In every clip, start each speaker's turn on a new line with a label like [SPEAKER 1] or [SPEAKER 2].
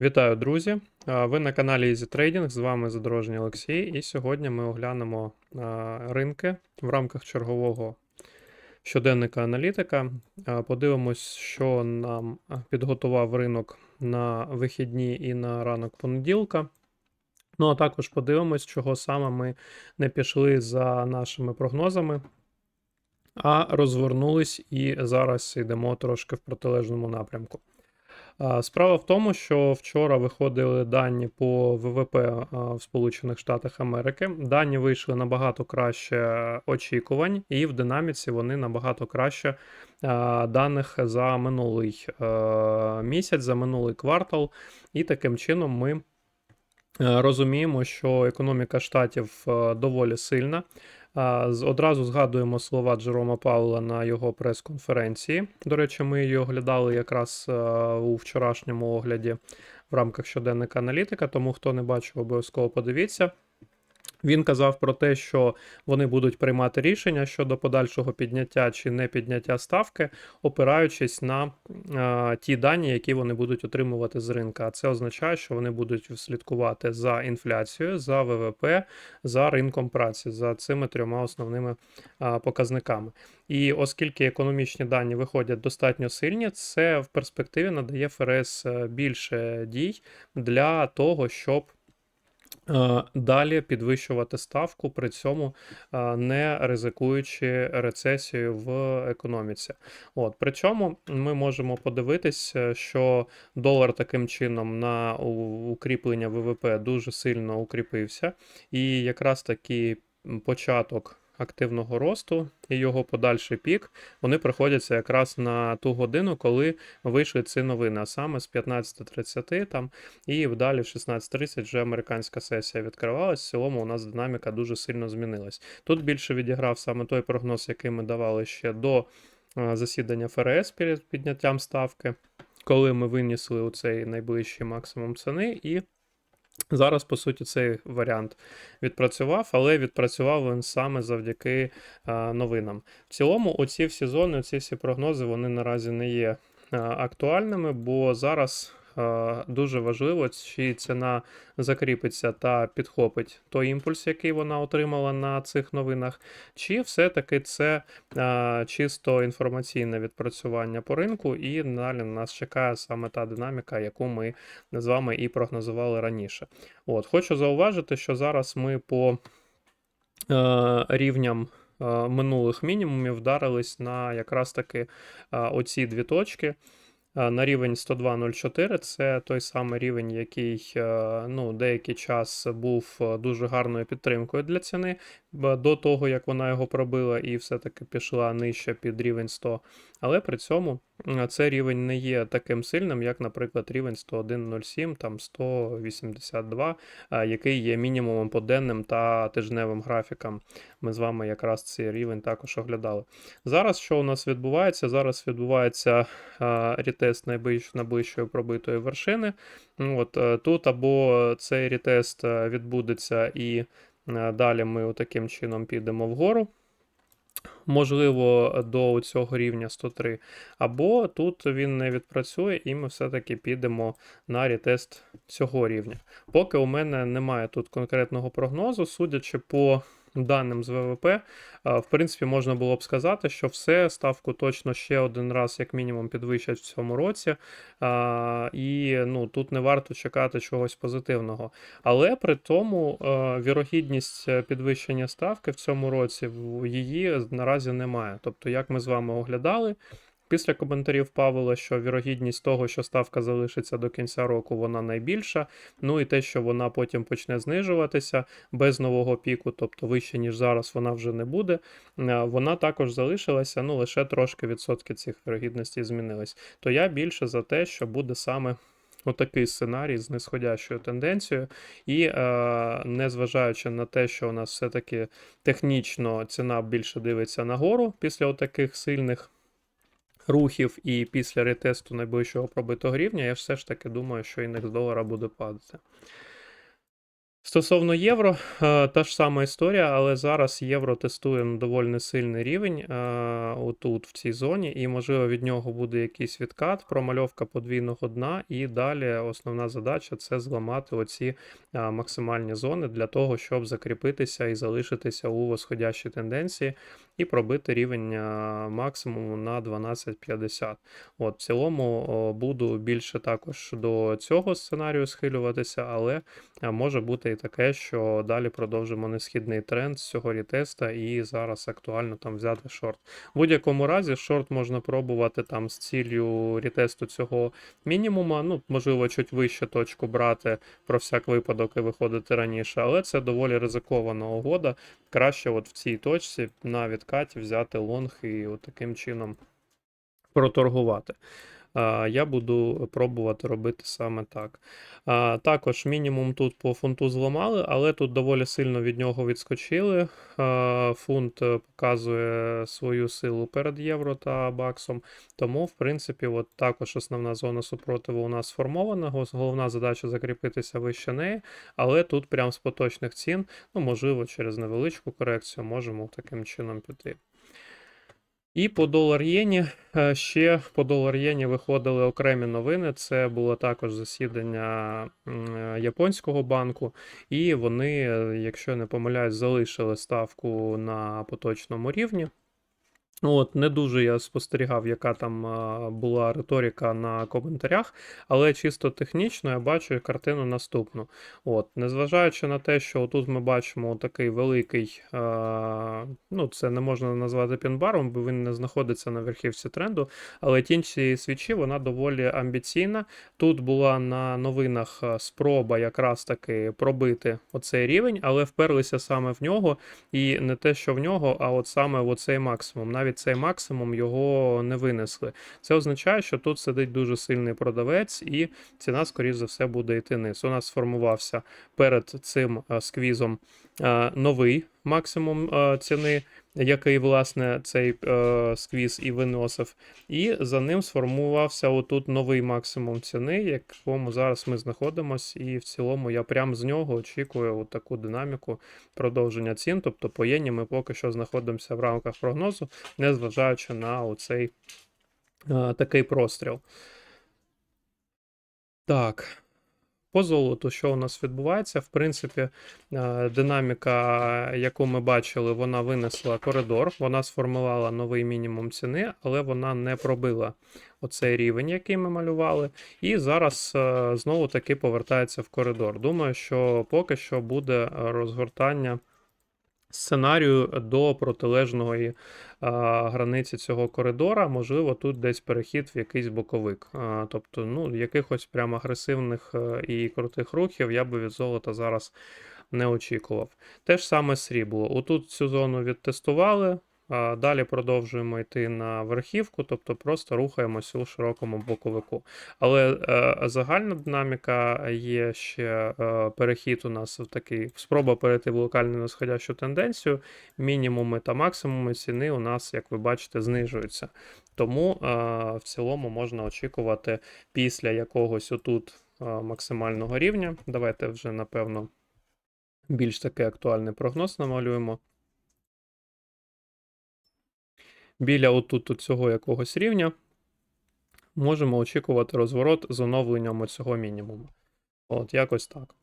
[SPEAKER 1] Вітаю, друзі! Ви на каналі Easy Trading, з вами Задорожній Олексій, і сьогодні ми оглянемо ринки в рамках чергового щоденника аналітика. Подивимось, що нам підготував ринок на вихідні і на ранок понеділка. Ну, а також подивимось, чого саме ми не пішли за нашими прогнозами, а розвернулись і зараз йдемо трошки в протилежному напрямку. Справа в тому, що вчора виходили дані по ВВП в Сполучених Штатах Америки. Дані вийшли набагато краще очікувань, і в динаміці вони набагато краще даних за минулий е, місяць, за минулий квартал. І таким чином ми. е, Розуміємо, що економіка штатів е, доволі сильна. Одразу згадуємо слова Джерома Паула на його прес-конференції. До речі, ми її оглядали якраз е, у вчорашньому огляді в рамках щоденника аналітика, тому хто не бачив, обов'язково подивіться. Він казав про те, що вони будуть приймати рішення щодо подальшого підняття чи не підняття ставки, опираючись на е, ті дані, які вони будуть отримувати з ринка. А це означає, що вони будуть слідкувати за інфляцією, за ВВП, за ринком праці, за цими трьома основними е, показниками. І оскільки економічні дані виходять достатньо сильні, це в перспективі надає ФРС е, більше дій для того, щоб далі підвищувати ставку, при цьому е, не ризикуючи рецесію в економіці. От причому ми можемо подивитися, що долар таким чином на укріплення ВВП дуже сильно укріпився, і якраз таки початок. Активного росту і його подальший пік вони приходяться якраз на ту годину, коли вийшли ці новини, а саме з 15.30 там і далі в 16.30 вже американська сесія відкривалась. В цілому у нас динаміка дуже сильно змінилась. Тут більше відіграв саме той прогноз, який ми давали ще до е, засідання ФРС перед підняттям ставки, коли ми винесли у цей найближчий максимум ціни і. Зараз, по суті, цей варіант відпрацював, але відпрацював він саме завдяки а, новинам. В цілому, оці всі зони, оці всі прогнози, вони наразі не є а, актуальними, бо зараз дуже важливо, чи ціна закріпиться та підхопить той імпульс, який вона отримала на цих новинах, чи все-таки це а, чисто інформаційне відпрацювання по ринку, і далі нас чекає саме та динаміка, яку ми з вами і прогнозували раніше. От, хочу зауважити, що зараз ми по е, рівням е, минулих мінімумів вдарились на якраз таки е, оці дві точки. На рівень 102.04 це той самий рівень, який е, ну, деякий час був е, дуже гарною підтримкою для ціни до того, як вона його пробила і все-таки пішла нижче під рівень 100. Але при цьому цей рівень не є таким сильним, як, наприклад, рівень 101.07, там 182, який є мінімумом по денним та тижневим графікам. Ми з вами якраз цей рівень також оглядали. Зараз що у нас відбувається? Зараз відбувається рітест найближ, найближчої пробитої вершини. Ну, От, е, тут або цей рітест е, відбудеться і е, далі ми таким чином підемо вгору. Можливо, до цього рівня 103, або тут він не відпрацює, і ми все-таки підемо на рітест цього рівня. Поки у мене немає тут конкретного прогнозу, судячи по даним з ВВП, в принципі, можна було б сказати, що все ставку точно ще один раз, як мінімум, підвищать в цьому році. І ну, тут не варто чекати чогось позитивного. Але при тому е, вірогідність е, підвищення ставки в цьому році її наразі немає. Тобто, як ми з вами оглядали. Після коментарів Павла, що вірогідність того, що ставка залишиться до кінця року, вона найбільша. Ну і те, що вона потім почне знижуватися без нового піку, тобто вище, ніж зараз, вона вже не буде. е, Вона також залишилася, ну лише трошки відсотки цих вірогідностей змінились. То я більше за те, що буде саме отакий сценарій з нисходящою тенденцією, і е, незважаючи на те, що у нас все-таки технічно ціна більше дивиться нагору після отаких сильних рухів і після ретесту найближчого пробитого рівня, я все ж таки думаю, що індекс долара буде падати. Стосовно євро, е, та ж сама історія, але зараз євро тестує на доволі сильний рівень е, отут, в цій зоні, і, можливо, від нього буде якийсь відкат, промальовка подвійного дна, і далі основна задача це зламати оці е, максимальні зони для того, щоб закріпитися і залишитися у восходящій тенденції і пробити рівень е, максимуму на 12.50. От, в цілому буду більше також до цього сценарію схилюватися, але може бути і таке, що далі продовжимо несхідний тренд з цього рітеста, і зараз актуально там взяти шорт. В будь-якому разі, шорт можна пробувати там з ціллю рітесту цього мінімума. Ну, можливо, чуть вище точку брати про всяк випадок і виходити раніше, але це доволі ризикована угода. Краще от в цій точці на відкаті взяти лонг і от таким чином проторгувати. Я буду пробувати робити саме так. Також мінімум тут по фунту зламали, але тут доволі сильно від нього відскочили. Фунт е, показує свою силу перед євро та баксом. Тому, в принципі, от також основна зона супротиву у нас сформована. Головна задача закріпитися вище неї, але тут прям з поточних цін, ну, можливо, через невеличку корекцію можемо таким чином піти. І по долар єні е, ще по долар єні виходили окремі новини. Це було також засідання е, японського банку, і вони, е, якщо не помиляюсь, залишили ставку на поточному рівні. От, не дуже я спостерігав, яка там а, була риторика на коментарях, але чисто технічно я бачу картину наступну. От, незважаючи на те, що тут ми бачимо такий великий, а, ну це не можна назвати пінбаром, бо він не знаходиться на верхівці тренду, але тінь цієї свічі вона доволі амбіційна. Тут була на новинах спроба якраз таки пробити оцей рівень, але вперлися саме в нього, і не те, що в нього, а от саме в оцей максимум. Навіть цей максимум його не винесли. Це означає, що тут сидить дуже сильний продавець, і ціна, скоріш за все, буде йти низ. У нас сформувався перед цим е, сквізом новий максимум е, ціни, який, власне, цей е, сквіз і виносив. І за ним сформувався отут новий максимум ціни, якому зараз ми знаходимося, і в цілому я прям з нього очікую таку динаміку продовження цін. Тобто по єні ми поки що знаходимося в рамках прогнозу, незважаючи на оцей е, такий простріл. Так. По золоту, що у нас відбувається? В принципі, е, динаміка, яку ми бачили, вона винесла коридор, вона сформувала новий мінімум ціни, але вона не пробила оцей рівень, який ми малювали. І зараз е, знову таки повертається в коридор. Думаю, що поки що буде розгортання сценарію до протилежної а, границі цього коридора. Можливо, тут десь перехід в якийсь боковик. А, тобто, ну, якихось прям агресивних е, і крутих рухів я би від золота зараз не очікував. Те ж саме срібло. Отут цю зону відтестували. Далі продовжуємо йти на верхівку, тобто просто рухаємося у широкому боковику. Але е, загальна динаміка є ще е, перехід у нас в такий спроба перейти в локальну нисходящу тенденцію. Мінімуми та максимуми ціни у нас, як ви бачите, знижуються. Тому е, в цілому можна очікувати після якогось отут е, максимального рівня. Давайте вже, напевно, більш такий актуальний прогноз намалюємо. Біля отут цього якогось рівня можемо очікувати розворот з оновленням цього мінімуму. От, якось так.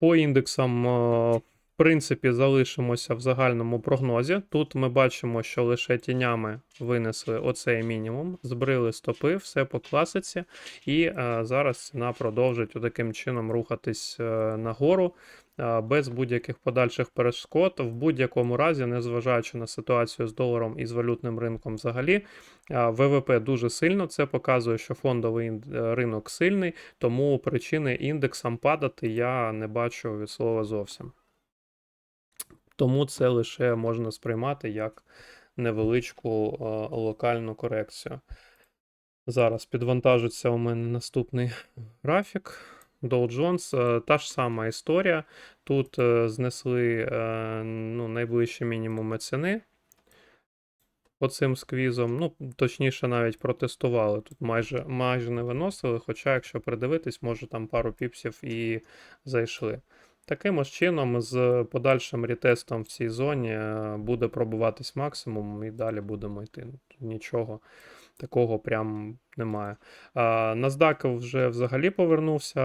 [SPEAKER 1] По індексам, е, в принципі, залишимося в загальному прогнозі. Тут ми бачимо, що лише тінями винесли оцей мінімум, збрили стопи, все по класиці, і е, зараз ціна продовжить таким чином рухатись е, нагору без будь-яких подальших перешкод. В будь-якому разі, незважаючи на ситуацію з доларом і з валютним ринком взагалі, ВВП дуже сильно. Це показує, що фондовий е, ринок сильний, тому причини індексам падати я не бачу від слова зовсім. Тому це лише можна сприймати як невеличку локальну корекцію. Зараз підвантажиться у мене наступний графік. Dow Jones, е, та ж сама історія. Тут е, знесли е, ну, найближчі мінімуми ціни. оцим сквізом. Ну, точніше, навіть протестували. Тут майже, майже не виносили, хоча, якщо придивитись, може там пару піпсів і зайшли. Таким ось чином, з подальшим рітестом в цій зоні е, буде пробуватись максимум, і далі будемо йти. Нічого такого прям немає. NASDAQ вже взагалі повернувся,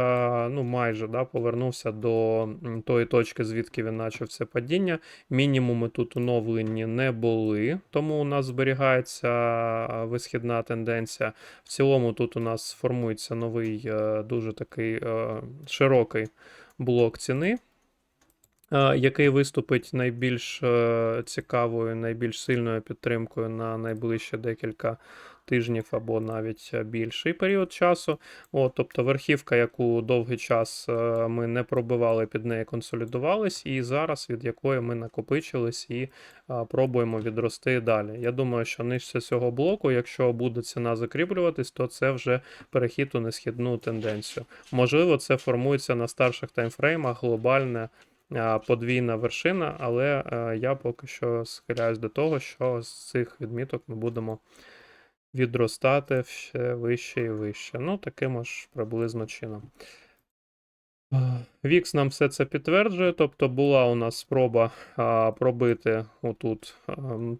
[SPEAKER 1] ну майже да, повернувся до тої точки, звідки він почав це падіння. Мінімуми тут оновлені не були, тому у нас зберігається висхідна тенденція. В цілому тут у нас формується новий е, дуже такий е, широкий блок ціни. Е, Який виступить найбільш е, цікавою, найбільш сильною підтримкою на найближче декілька тижнів або навіть більший період часу. От, тобто верхівка, яку довгий час е, ми не пробивали, під неї консолідувались, і зараз від якої ми накопичились і пробуємо відрости далі. Я думаю, що нижче цього блоку, якщо буде ціна закріплюватись, то це вже перехід у несхідну тенденцію. Можливо, це формується на старших таймфреймах глобальне. Подвійна вершина, але е, я поки що схиляюсь до того, що з цих відміток ми будемо відростати ще вище і вище. Ну, таким ж приблизно чином. Вікс нам все це підтверджує, тобто була у нас спроба пробити отут ем,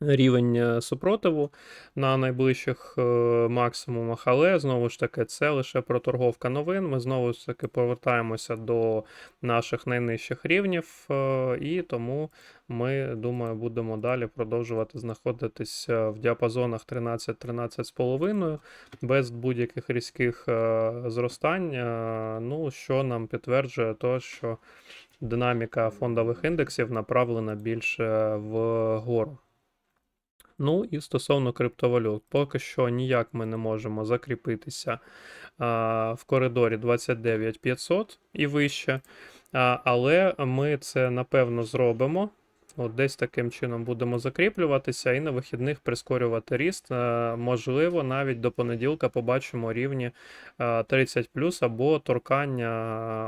[SPEAKER 1] рівень е, супротиву на найближчих е, максимумах, але знову ж таки, це лише проторговка новин. Ми знову ж таки повертаємося до наших найнижчих рівнів, е, і тому ми, думаю, будемо далі продовжувати знаходитись е, в діапазонах 13-13,5 без будь-яких різких зростань. Ну, що нам підтверджує то, що динаміка фондових індексів направлена більше вгору. Ну і стосовно криптовалют, поки що ніяк ми не можемо закріпитися а, в коридорі 29500 і вище. А, але ми це напевно зробимо. От десь таким чином будемо закріплюватися і на вихідних прискорювати ріст. Е, Можливо, навіть до понеділка побачимо рівні е, 30 або торкання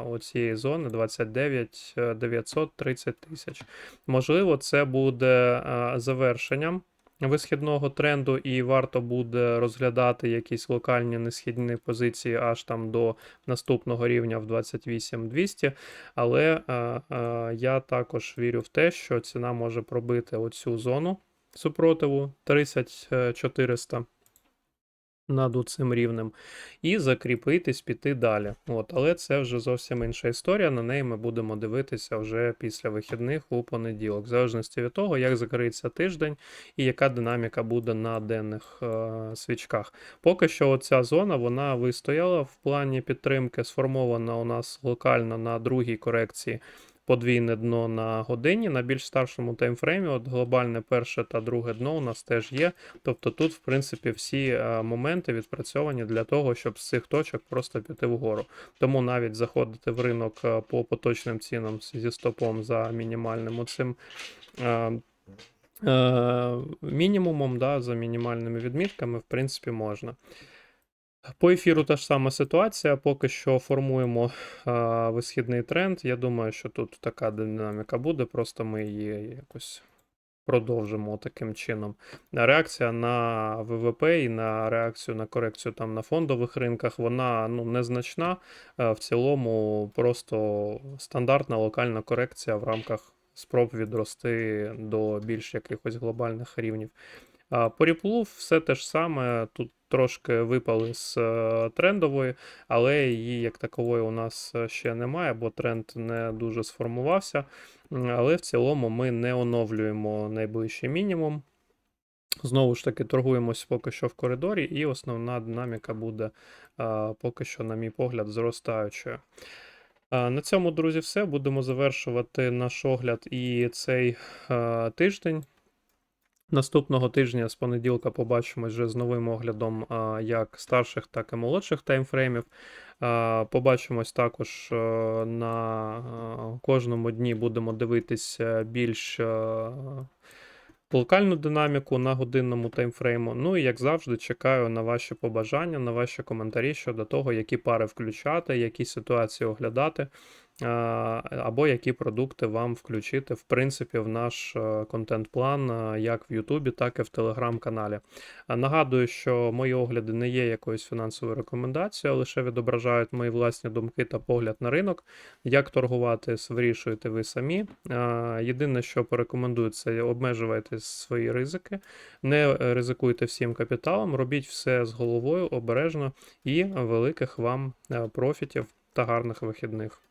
[SPEAKER 1] е, оцієї зони 29 900 30 тисяч. Можливо, це буде е, завершенням висхідного тренду, і варто буде розглядати якісь локальні несхідні позиції аж там до наступного рівня в 28200. Але е, е, я також вірю в те, що ціна може пробити оцю зону супротиву 30400 над цим рівнем, і закріпитись, піти далі. От, але це вже зовсім інша історія. На неї ми будемо дивитися вже після вихідних у понеділок, в залежності від того, як закриється тиждень і яка динаміка буде на денних е, свічках. Поки що ця зона вона вистояла в плані підтримки, сформована у нас локально на другій корекції подвійне дно на годині. На більш старшому таймфреймі, от глобальне перше та друге дно у нас теж є. Тобто тут, в принципі, всі е, моменти відпрацьовані для того, щоб з цих точок просто піти вгору. Тому навіть заходити в ринок е, по поточним цінам зі стопом за мінімальним оцим. е, Мінімумом, да, за мінімальними відмітками, в принципі, можна. По ефіру та ж сама ситуація. Поки що формуємо а, висхідний тренд. Я думаю, що тут така динаміка буде, просто ми її якось продовжимо таким чином. Реакція на ВВП і на реакцію на корекцію там на фондових ринках, вона ну, незначна. Е, В цілому просто стандартна локальна корекція в рамках спроб відрости до більш якихось глобальних рівнів. По ріплу все те ж саме. Тут трошки випали з е, трендової, але її як такової у нас е, ще немає, бо тренд не дуже сформувався. Але в цілому ми не оновлюємо найближчий мінімум. Знову ж таки, торгуємось поки що в коридорі, і основна динаміка буде а, поки що, на мій погляд, зростаючою. На цьому, друзі, все. Будемо завершувати наш огляд і цей тиждень. Наступного тижня з понеділка побачимось вже з новим оглядом як старших, так і молодших таймфреймів. Побачимось також е, на е, кожному дні будемо дивитися більш е, локальну динаміку на годинному таймфрейму. Ну і як завжди, чекаю на ваші побажання, на ваші коментарі щодо того, які пари включати, які ситуації оглядати. Або які продукти вам включити, в принципі, в наш е, контент-план, е, як в Ютубі, так і в Телеграм-каналі. Нагадую, що мої огляди не є якоюсь фінансовою рекомендацією, лише відображають мої власні думки та погляд на ринок. Як торгувати, вирішуєте ви самі. Єдине, що порекомендую, це обмежувати свої ризики, не ризикуйте всім капіталом, робіть все з головою обережно і великих вам е, профітів та гарних вихідних.